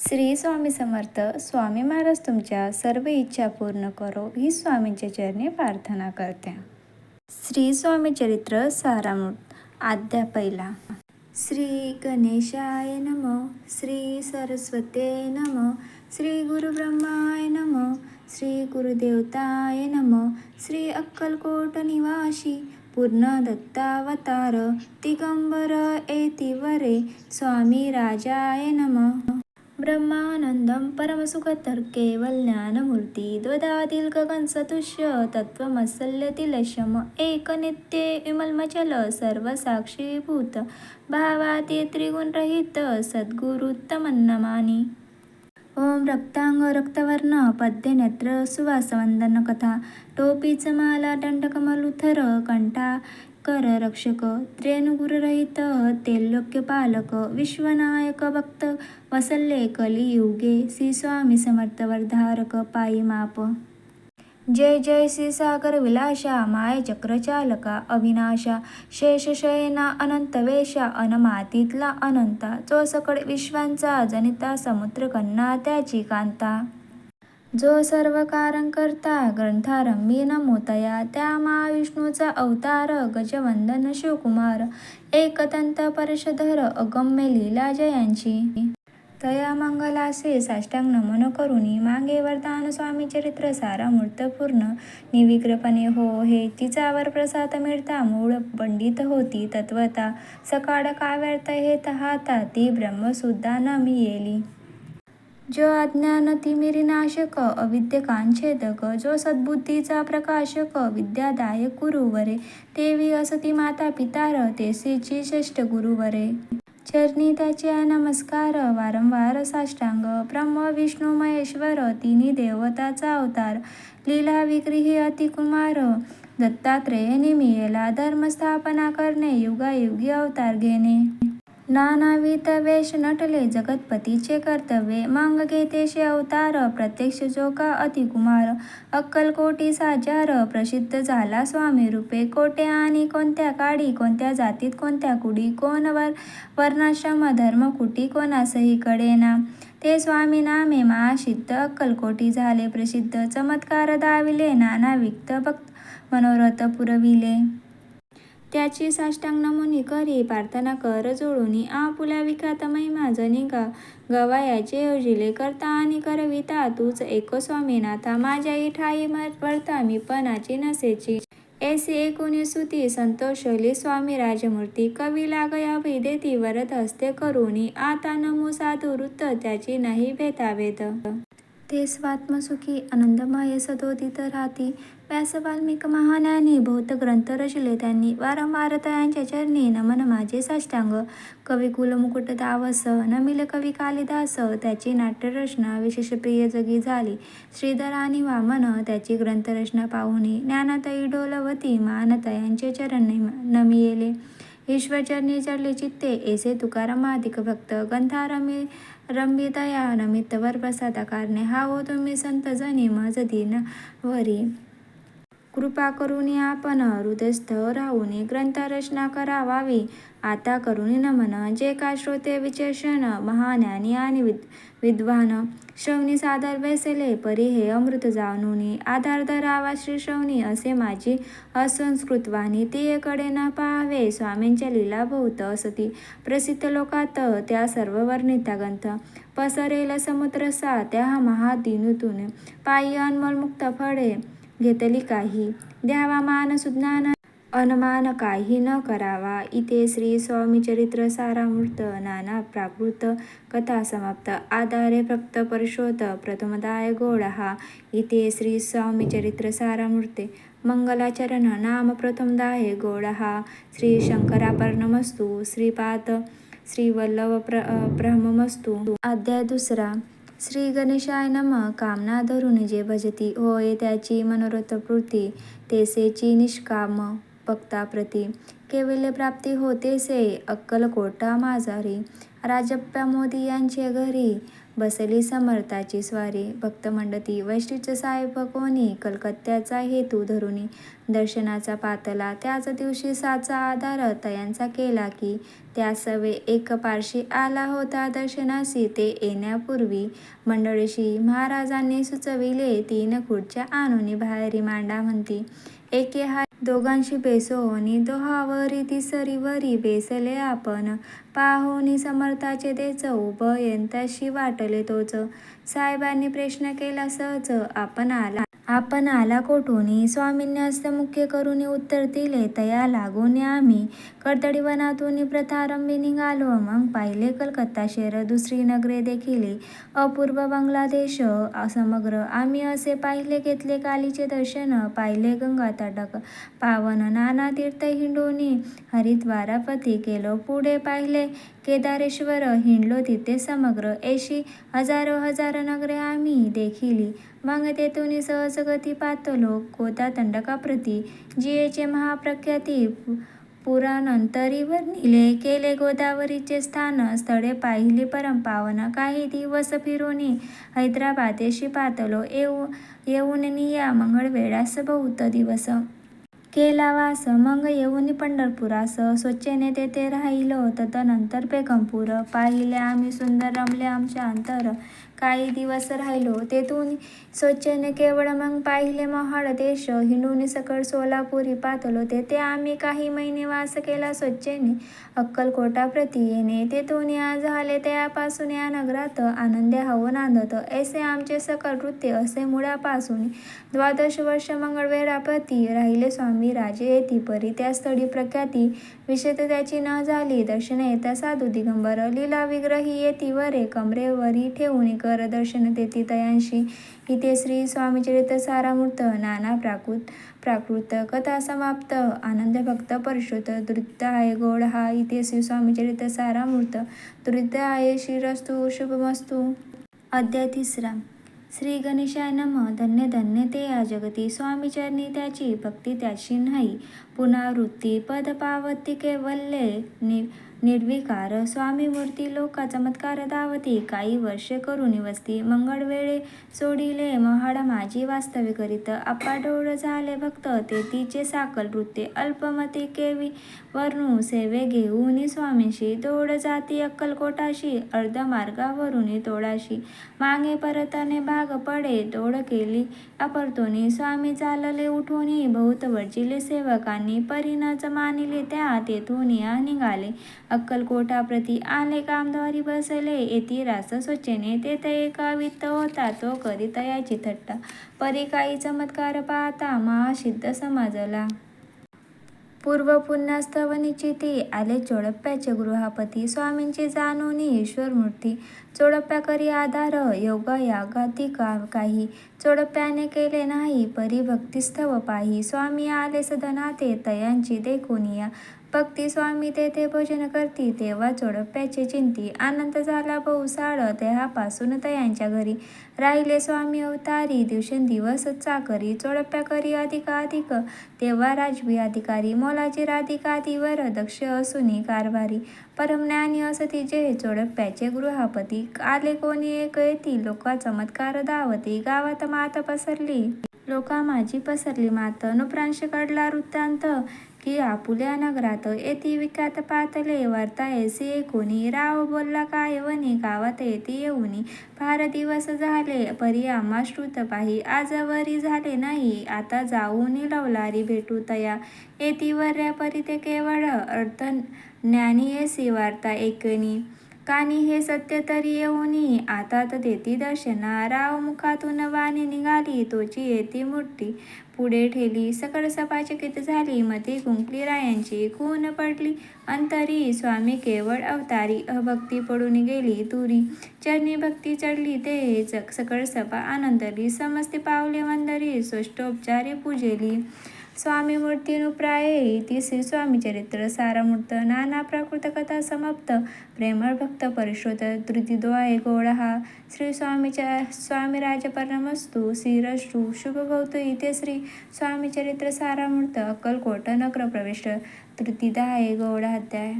श्री स्वामी समर्थ स्वामी महाराज तुमच्या सर्व इच्छा पूर्ण करो ही स्वामींच्या चरणी प्रार्थना करते. श्री स्वामी चरित्र सारामृत आद्या पहिला. श्री गणेशाय नम श्री सरस्वते नम श्री गुरुब्रह्माय नम श्री गुरुदेवताय नम श्री अक्कलकोट निवासी पूर्ण दत्तावतार दिगंबर एतिवरे स्वामी राजाय नम. ब्रह्मानन्दं परमसुखतर केवलज्ञानमूर्ती द्वदादिल गगन सदृश्य तत्त्वमसल्यतिलशम एकनित्ये विमलमचल सर्वसाक्षीभूत भावाती त्रिगुणरहित सद्गुरुत्तमन्नमानी। ओम रक्तांग रक्तवर्ण पद्यनेत्र सुवासवंदन कथा टोपीच माला दंडकमलुथर कंठा कर रक्षक त्रेनुगुररहित तेल्लोक्यपालक विश्वनायक भक्त वसल्ले कलियुगे श्री स्वामी समर्थवरधारक पायी माप. जय जय श्री सागर विलासा माय चक्रचालका अविनाशा शेषशयना अनंत वेशा अनमातीतला अनंता जो विश्वांचा जनिता समुद्र कन्ना त्याची कांता. जो सर्व कारण करता ग्रंथारंभी नमोतया त्या महाविष्णूचा अवतार गजवंदन शिवकुमार एकदंत परशधर अगम्य लीला जयांची. तया मंगलासे साष्टांग नमन करुणी मागे वरदान स्वामी चरित्र सारा मूर्तपूर्ण निविग्रपणे हो हे तिचावर प्रसाद मिळता मूळ पंडित होती तत्वता. सकाळ का व्यर्थ हे तहाता ती ब्रह्मसुद्धा न मी येली. जो अज्ञान तिमिरीनाशक अविद्य कांछेदक जो सद्बुद्धीचा प्रकाशक विद्यादायक गुरुवरे देवी असती माता पितार तेसीची श्रेष्ठ गुरुवरे चरणी त्याचे नमस्कार वारंवार साष्टांग ब्रह्म विष्णू महेश्वर तिन्ही देवताचा अवतार लीला विग्रही अतिकुमार दत्तात्रेय निमियेला धर्मस्थापना करणे युगायुगी अवतार घेणे. नानाविध वेश नटले जगतपतीचे कर्तव्ये. मांग घेतेशे अवतार प्रत्यक्ष जो का अतिकुमार अक्कलकोटी साजार प्रसिद्ध झाला स्वामी रूपे. कोटे आणि कोणत्या काडी कोणत्या जातीत कोणत्या कुडी कोण वर वर्णाश्रम धर्म कुटी कोणासही कडेना ते स्वामी नामे महासिद्ध. अक्कलकोटी झाले प्रसिद्ध. चमत्कार दाविले नाना विक्त भक्त मनोरथ पुरविले. त्याची साष्टांग नमुनी करी प्रार्थना कर जोडूनी आपुल्या विख्यात महिमा जनी गा. गवायाचे योजिले करता आणि करविता तूच एक स्वामीनाथा माझ्या इठाई वर्ता मी पणाची नसेची. ऐसी एकोणी सुती संतोषली स्वामी राजमूर्ती कवी लागया देती वरत हस्ते करुणी आता नमो साधू वृत्त त्याची नाही भेतावेद ते स्वात्मसुखी आनंदमय सदोदित राहती. व्यास वाल्मिक महाज्ञानी बहुत ग्रंथ रचले. त्यांनी वारंवार तयांच्या चरणी नमन माझे साष्टांग. कवी कुलमुकुट दावस नमिल कवी कालिदास त्याची नाट्यरचना विशेष प्रिय जगी झाली. श्रीधर आणि वामन त्याची ग्रंथरचना पाहुणे ज्ञानतई डोलवती मानतयांचे चरण नमियेले. ईश्वरचरणी चढले चित्ते ऐसे तुकारामाधिक भक्त गंधारमी रंबितया नमित्तवर प्रसादा कारणे हा हो तुम्ही संत जनी माझ दिन वरी कृपा करून आपण हृदयस्थ राहून ग्रंथरचना करावावी. आता करुणी नमन जे का श्रोते विचेषण महाज्ञानी आणि विद विद्वान श्रवणी सादर बैसले परी हे अमृत जाणूनी आधार धरावा श्री श्रवणी असे माझी असंस्कृत वाणी न पाहावे. स्वामींच्या लीला बहुत असती प्रसिद्ध लोकात त्या सर्व वर्णिता ग्रंथ पसरेल समुद्रसा त्या महादिनुतून पायी अनमोल मुक्त फळे. घेतली काही. द्यावा मान सुज्ञान अनमान काही न करावा. इथे श्री स्वामी चरित्र सारामृत नाना प्राकृत कथा समाप्त. आधारे फक्त परशोत प्रथमदाय गोड हा इथे श्री स्वामी चरित्र सारामूर्ते मंगलाचरण नाम प्रथमदाय गोड हा श्री शंकरापर्णमस्तु श्रीपाद श्रीवल्लभ प्र ब्रह्ममस्तु. अध्याय दुसरा. श्री गणेशाय नम. कामना धरून जे भजती होय त्याची मनोरथपूर्ती तेसेची निष्काम भक्ताप्रती. केवल्य प्राप्ती होतेसे अक्कलकोटा माझारी राजप्पा मोदी यांचे घरी बसली समर्थाची स्वारी. भक्तमंडती वैष्टीच साहेब कोणी? कलकत्त्याचा हेतू धरुणी दर्शनाचा पातला त्याच दिवशी साचा आधार तयांचा केला की त्या सवे एक पारशी आला होता दर्शनासी ते येण्यापूर्वी. मंडळीशी महाराजांनी सुचविले तीन खुर्च्या आणूनी बाहेरी मांडा म्हणती. एके हा दोघांशी बेसोनी दोहावरी तिसरीवरी बेसले आपण. पाहोनी समर्थाचे तेच उभयंताशी वाटले तोच. साहेबांनी प्रश्न केला सहज आपण आला आपण आला कोठूनी स्वामींनी मुख्य करून उत्तर दिले तया लागून आम्ही कर्तडीवनातून प्रथारंभी निघालो. मग पाहिले कलकत्ता शहर दुसरी नगरे देखील अपूर्व बांगलादेश समग्र. आम्ही असे पाहिले घेतले कालीचे दर्शन पाहिले गंगा तटक. पावन नाना तीर्थ हिंडोनी हरिद्वारापती केलो. पुढे पाहिले केदारेश्वर हिंडलो तिथे समग्र. ऐशी हजारो हजार नगरे आम्ही देखिली. मग तेथून सहज गती पातलो गोदा तंडकाप्रती जियेचे महाप्रख्याती पुराणंतरी वर्णिले केले गोदावरीचे स्थान स्थळे पाहिले परम पावन काही दिवस फिरोनी हैदराबादेशी पातलो येऊ येऊन निया मंगळवेढास बहुत दिवस. केला वास मग येऊन पंढरपुरास स्वच्छेने तेथे राहिलो तदनंतर बेगमपूर पाहिले आम्ही सुंदर रमले आमच्या अंतर. काही दिवस राहिलो तेथून स्वच्छेने केवळ मग पाहिले महाड देश हिंडून सकळ सोलापुरी पातलो. तेथे आम्ही काही महिने वास केला स्वच्छेने. अक्कलकोटाप्रती येणे तेथून या झाले त्यापासून या नगरात आनंद हवं नांदत. ऐसे आमचे सकल वृत्ते असे मुळापासून द्वादश वर्ष मंगळवेरापती राहिले स्वामी राजे. येती परी त्या स्थळी प्रख्याती विशेष त्याची न झाली दर्शन येता साधू दिगंबर लीला विग्रही येती वरे कमरेवरी ठेवून एक कर दर्शन देती तयांशी. इथे श्री स्वामीचरित सारामूर्त नाना प्राकृत प्राकृत कथा समाप्त आनंद भक्त परशुत धृत आहे गोड हा. इथे श्री स्वामीचरित सारामूर्त धृत आहे श्रीरस्तु शुभमस्तु. अध्याय तिसरा. श्री गणेशाय नम. धन्य धन्य ते या जगती. स्वामीचरणी त्याची भक्ती त्याची नाही. पुनरावृत्ती पद पावती केवल्ये नि निर्विकार. स्वामी मूर्ती लोका चमत्कार दावती काही वर्षे करून वस्ती मंगळवेळे सोडिले. महाड माझी वास्तव्य करीत. अपाडोळ झाले भक्त. ते तिचे साकल वृत्ते. अल्पमती केवी. वर्णू सेवे घेऊन स्वामीशी. दोड जाती अक्कलकोटाशी अर्ध मार्गावरून तोडाशी. मागे परतने भाग पडे. तोड केली अपरतोनी. स्वामी चालले उठून. बहुत वर्जिले सेवकांनी. परिणच मानिले त्या. तेथून या निघाले. अक्कलकोटाप्रती आले कामदारी बसले येती रास स्वच्छेने तेथे एका वित्त होता तो करी तयाची थट्टा. परी काही चमत्कार पाहता महासिद्ध समाजला. पूर्व पुण्यास्तव निश्चिती आले चोडप्प्याचे गृहापती स्वामींची जाणून ईश्वरमूर्ती चोडप्प्या करी आधार योग यागाती का काही. चोडप्प्याने केले नाही परी भक्तिस्तव पाही. स्वामी आले सदनाते तयांची देखुनिया भक्ती स्वामी तेथे भजन करती तेव्हा चोडप्याची चिंती आनंद झाला बहुसाळ देहापासून तयांच्या घरी. राहिले स्वामी अवतारी दिवसेंदिवस चाकरी चोडप्या करी अधिकाधिक. तेव्हा राजवी अधिकारी मोलाची राधिकाधीवर दक्ष असूनी कारभारी. परमज्ञानी असती जे चोडप्याचे गृहापती. आले कोणी एक येती लोका चमत्कार धावती गावात मात पसरली. लोका माझी पसरली मात नुप्रांश कडला वृत्तांत. की आपुल्या नगरात येती विख्यात पातले वार्ता ऐसी कोणी. राव बोलला काय वनी गावात येती येऊनी. फार दिवस झाले परी आम्हा श्रुत पाही आजवरी झाले नाही आता जाऊन लवलारी भेटू तया. येती वर्या परी ते केवळ अर्थ ज्ञानी येसी वार्ता एकनी कानी हे सत्य तरी येऊनी. आता देती दर्शना. राव मुखातून वाणी निघाली. तोची येती मूर्ती पुढे ठेली. सकळ सपाचकित झाली. मती गुंकली रायांची खून पडली. अंतरी स्वामी केवळ अवतारी. अभक्ती पडून गेली तुरी. चरणी भक्ती चढली ते सकळ सपा आनंदली. समस्ती पावले वंदरी. स्वष्टोपचारी पूजेली. स्वामी मूर्तीनुप्राये इति श्री स्वामीचरित्र सारमूर्त नाना प्राकृत कथा समाप्त प्रेमळ भक्त परिश्रुत धृतिद्वाये गोड हा श्री स्वामीच्या स्वामीराजपरमस्तु श्रीरस्तु शुभभवतु इथे श्री स्वामीचरित्र सारामूर्त अक्कलकोट नगर प्रविष्ट तृतीदाय गौड अध्याय.